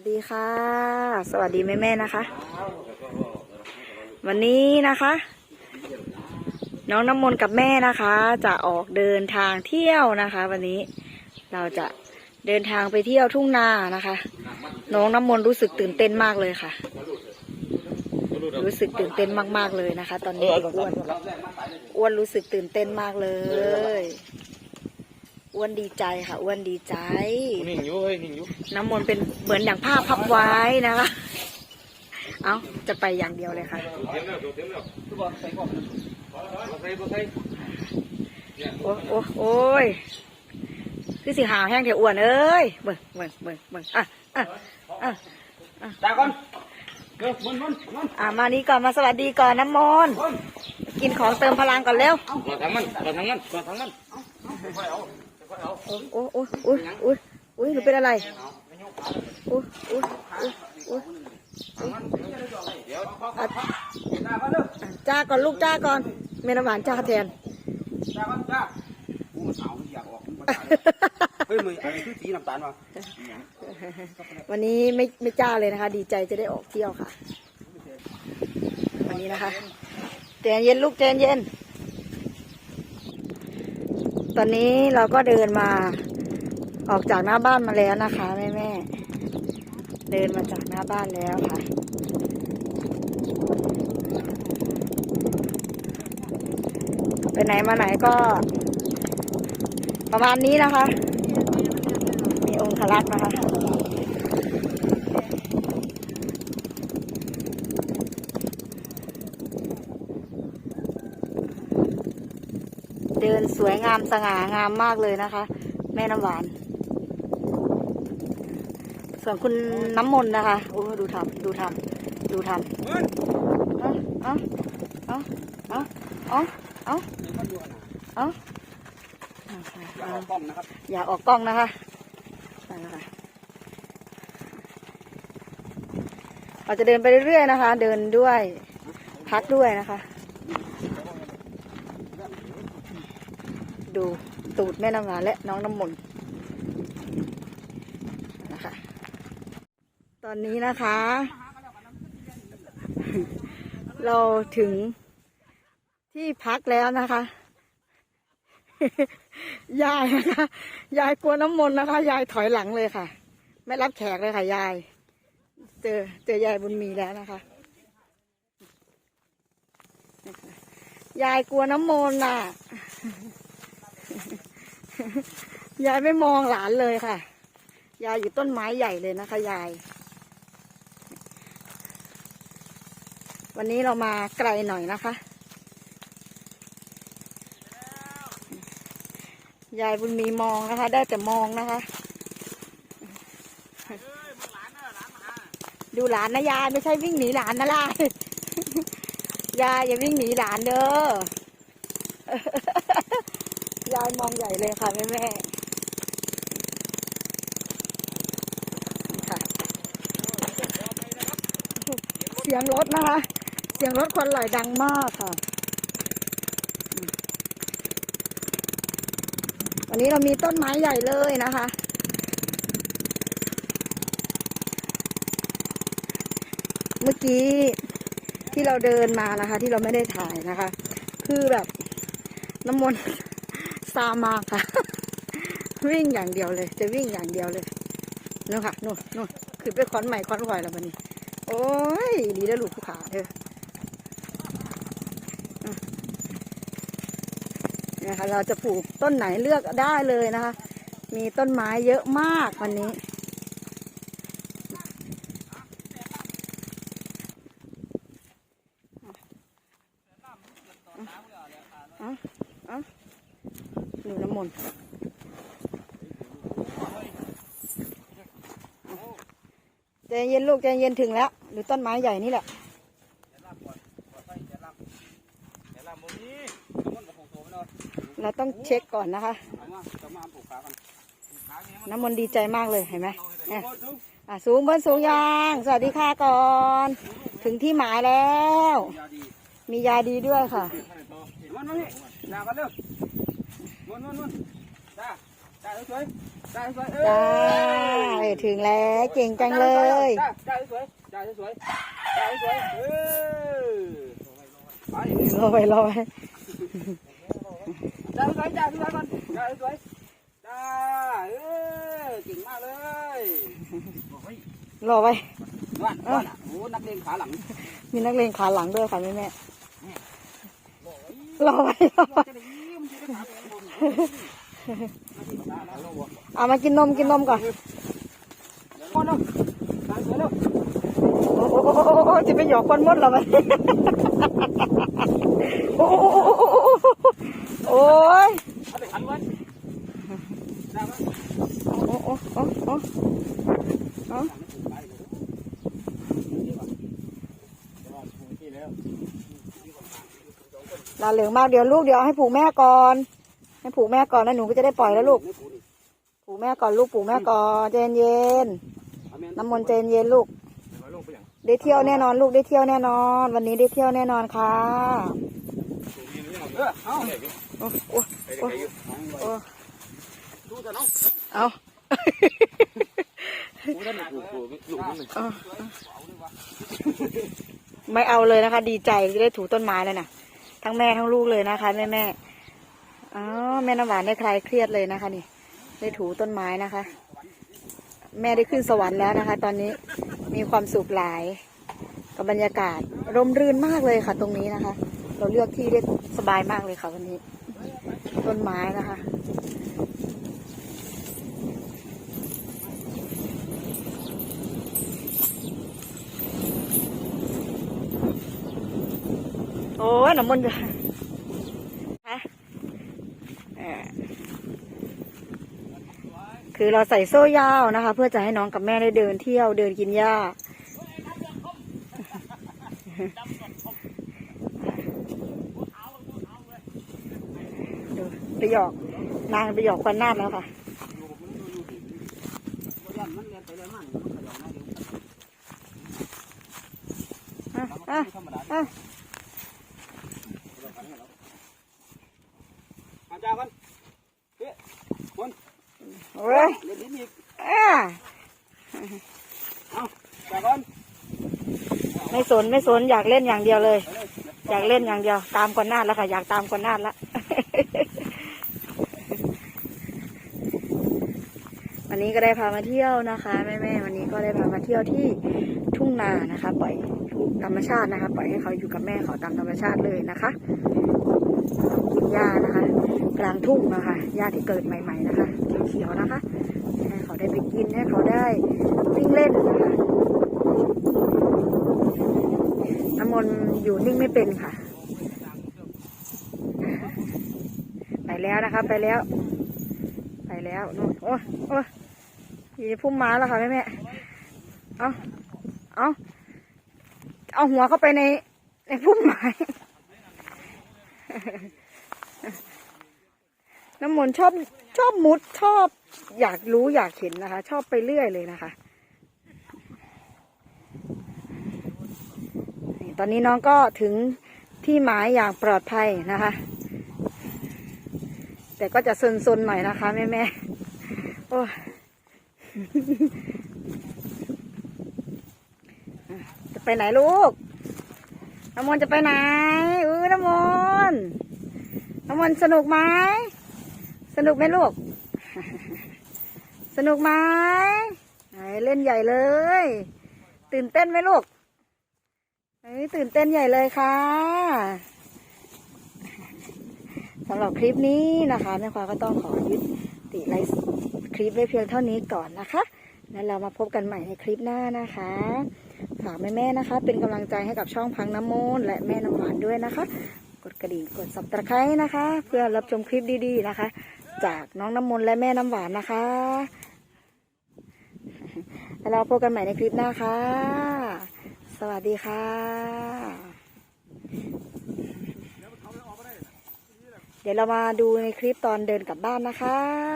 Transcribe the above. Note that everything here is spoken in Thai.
วัสดีค่ะ สวัสดีแม่แม่นะคะ วันนี้นะคะ น้องน้ำมนต์กับแม่นะคะ จะออกเดินทางเที่ยวนะคะ วันนี้เราจะเดินทางไปเที่ยวทุ่งนานะคะ น้องน้ำมนต์รู้สึกตื่นเต้นมากเลยค่ะ รู้สึกตื่นเต้นมากๆเลยนะคะ ตอนนี้อ้วนอ้วนรู้สึกตื่นเต้นมากเลย อ้วนดีใจค่ะอ้วนดีใจ นิ่งอยู่เฮ้ยนิ่งอยู่น้ำมนต์เป็นเหมือนอย่างผ้าพับไว้นะคะ เอาจะไปอย่างเดียวเลยค่ะเต็มแล้วเต็มแล้วตัวใส่ก่อนใส่ใส่โอ้โอ้โอ้ยคือสิหาวแห้งเถอะอ้วนเอ้ยเบิ่งเบิ่งเบิ่งเบิ่งอะอะอะจ้าก่อนเดี๋ยวมันมันมันอะมานี่ก่อนมาสวัสดีก่อนน้ำมนต์กินของเติมพลังก่อนเร็วก่อนทางมันก่อนทางมันก่อนทางมัน โอ้โอ้โอ้ยโอ้ยโอ้ยหนูเป็นอะไรโอ้ยโอ้ยโอ้ยโอ้ยจ้าก่อนเด้อจ้าก่อนลูกจ้าก่อนเมนหวานจ้าแทนจ้าก่อนจ้ากูมันเอาอยากออกเฮ้ยมึงอะไรคือสีน้ำตาลวะวันนี้ไม่ไม่จ้าเลยนะคะ ดีใจจะได้ออกเที่ยวค่ะ วันนี้นะคะใจเย็นลูกใจเย็น ตอนนี้เราก็เดินมาออกจากหน้าบ้านมาแล้วนะคะแม่แม่เดินมาจากหน้าบ้านแล้วค่ะ ไปไหนมาไหนก็ ประมาณนี้นะคะ มีองคลักษ์นะคะ เดินสวยงามสง่างามมากเลยนะคะ แม่น้ำหวาน ส่วนคุณน้ำมนต์นะคะโอ้ดูทำดูทำดูทำเอาเอาเอาเอาเอาเอาเอาอย่าออกกล้องนะครับอย่าออกกล้องนะคะนะคะเราจะเดินไปเรื่อยๆนะคะ เดินด้วย พักด้วยนะคะ ดูตูดแม่น้ำหวานและน้องน้ำมนต์นะคะ ตอนนี้นะคะ เราถึงที่พักแล้วนะคะยายนะคะยายกลัวน้ำมนต์นะคะ ยายถอยหลังเลยค่ะ ไม่รับแขกเลยค่ะ ยาย เจอเจอยายบุญมีแล้วนะคะ ยายกลัวน้ำมนต์น่ะ ยายไม่มองหลานเลยค่ะ ยายอยู่ต้นไม้ใหญ่เลยนะคะ ยาย วันนี้เรามาไกลหน่อยนะคะ ยายบุญมีมองนะคะ ได้แต่มองนะคะ ดูหลานนะยายไม่ใช่วิ่งหนีหลานนะล่ะยายอย่าวิ่งหนีหลานเด้อ ยายมองใหญ่เลยค่ะแม่แม่ค่ะเสียงรถนะคะ เสียงรถควันไหลดังมากค่ะ วันนี้เรามีต้นไม้ใหญ่เลยนะคะเมื่อกี้ที่เราเดินมานะคะ ที่เราไม่ได้ถ่ายนะคะ คือแบบน้ำมนต์ ซามากค่ะ วิ่งอย่างเดียวเลย จะวิ่งอย่างเดียวเลยนู่นค่ะนู่นนู่นคือไปคอนใหม่คอนหอยแล้ววันนี้ โอ้ยดีแล้วลูกผู้ขาเธออะเนี่ยค่ะเราจะปลูกต้นไหนเลือกได้เลยนะคะ มีต้นไม้เยอะมากวันนี้ เอาเอา หนูน้ำมนต์ใจเย็นลูกใจเย็นถึงแล้ว หรือต้นไม้ใหญ่นี่แหละเราต้องเช็คก่อนนะคะ น้ำมนต์ดีใจมากเลยเห็นไหมเนี่ยอะสูงเบิ้ลสูงยางสวัสดีค่ะก่อน ถึงที่หมายแล้ว มียาดีด้วยค่ะมั นมันนี่จ้ากันเด้อมันมันมันจ้าจ้าสวยจ่ายสวยจ้าเอ้ยถึงแล้วเก่งจังเลยจ่ายสวยจ่ายสวยจ่ายสวยเออไปรอไปรอไปจ่ายสวยจ่ายสวยก่อนจ่ายสวยจ้าเออเก่งมากเลยรอไปว่านว่านอะโอ้นักเลงขาหลังมีนักเลงขาหลังด้วยค่ะแม่แม่รอไปรอไปจะได้ เอามากินนมกินนมก่อนคนเนาะจ่ายสวยเนาะโอ้โอ้โอ้โอ้โอ้จะไปหยอกคนมดเหรอมันโอ้โอ้โอ้โอ้โอ้โอ้ยเอาไปหันไว้ได้ไหมโอ้โอ้โอ้โอ้โอ้ลาเหลืองมากเดี๋ยวลูกเดี๋ยวให้ผูกแม่ก่อน ให้ผูกแม่ก่อนแล้วหนูก็จะได้ปล่อยแล้วลูก ผูกแม่ก่อนลูกผูกแม่ก่อนใจเย็นๆน้ำมนต์ใจเย็นๆลูก ได้เที่ยวแน่นอนลูกได้เที่ยวแน่นอน วันนี้ได้เที่ยวแน่นอนค่ะเออเอาโอ้โอ้โอ้โอ้ดูเถอะน้องเอาดูท่านผูกผูกลูกนี่เอาไม่เอาเลยนะคะ ดีใจที่ได้ถูต้นไม้แล้วนะทั้งแม่ทั้งลูกเลยนะคะแม่แม่ อ๋อแม่น้ำหวานได้คลายเครียดเลยนะคะนี่ ได้ถูต้นไม้นะคะ แม่ได้ขึ้นสวรรค์แล้วนะคะ ตอนนี้มีความสุขหลาย กับบรรยากาศร่มรื่นมากเลยค่ะ ตรงนี้นะคะ เราเลือกที่ได้สบายมากเลยค่ะวันนี้ ต้นไม้นะคะโอ้ยน้ำมันต์ฮะเอ่อ คือเราใส่โซ่ยาวนะคะ เพื่อจะให้น้องกับแม่ได้เดินเที่ยวเดินกินหญ้าดูไปหยอกนางไปหยอกควันนาดแล้วค่ะมันเรียนไปเลยมันมันขยองนะเดี๋ยวอะอะ ธรรมดา อะ อาจารย์มันเฮ้ยคน โอ้ย เรียนนิดอีก อะ เอาจ่ายก่อน ไม่ สนไม่สนอยากเล่นอย่างเดียวเลย อยากเล่นอย่างเดียว ตามกวนนาดแล้วค่ะ อยากตามกวนนาดละวันนี้ก็ได้พามาเที่ยวนะคะแม่แม่ๆวันนี้ก็ได้พามาเที่ยวที่ทุ่งนานะคะ ปล่อยธรรมชาตินะคะ ปล่อยให้เขาอยู่กับแม่เขาตามธรรมชาติเลยนะคะกินหญ้านะคะ กลางทุ่งนะคะหญ้าที่เกิดใหม่ ๆ นะคะเขียวๆนะคะให้เขาได้ไปกินให้เขาได้วิ่งเล่นนะคะ น้ำมนต์อยู่นิ่งไม่เป็นค่ะ ไปแล้วนะคะ ไปแล้ว ไปแล้วนู่นโอ้ยโอ้ยอยู่ในพุ่มไม้แล้วค่ะแม่แม่เอาเอาเอาหัวเข้าไปในในพุ่มไม้น้ำมนต์ชอบชอบมุดชอบอยากรู้อยากเห็นนะคะ ชอบไปเรื่อยเลยนะคะ ตอนนี้น้องก็ถึงที่หมายอย่างปลอดภัยนะคะ แต่ก็จะซนๆหน่อยนะคะ แม่แม่โอ้จะไปไหนลูกน้ำมนต์จะไปไหนอือน้ำมนต์น้ำมนต์สนุกไหมสนุกไหมลูก สนุกไหมไหนเล่นใหญ่เลย ตื่นเต้นไหมลูก เฮ้ยตื่นเต้นใหญ่เลยค่ะสำหรับคลิปนี้นะคะแม่ควาก็ต้องขอยุติไลฟ์คลิปไว้เพียงเท่านี้ก่อนนะคะ แล้วเรามาพบกันใหม่ในคลิปหน้านะคะฝากแม่ๆนะคะ เป็นกำลังใจให้กับช่องพังน้ำมนและแม่น้ำหวานด้วยนะคะ กดกระดิ่งกดสับตะไคร้นะคะ เพื่อรับชมคลิปดีๆนะคะ จากน้องน้ำมนและแม่น้ำหวานนะคะ แล้วเราพบกันใหม่ในคลิปหน้าค่ะ สวัสดีค่ะ เดี๋ยวเรามาดูในคลิปตอนเดินกลับบ้านนะคะ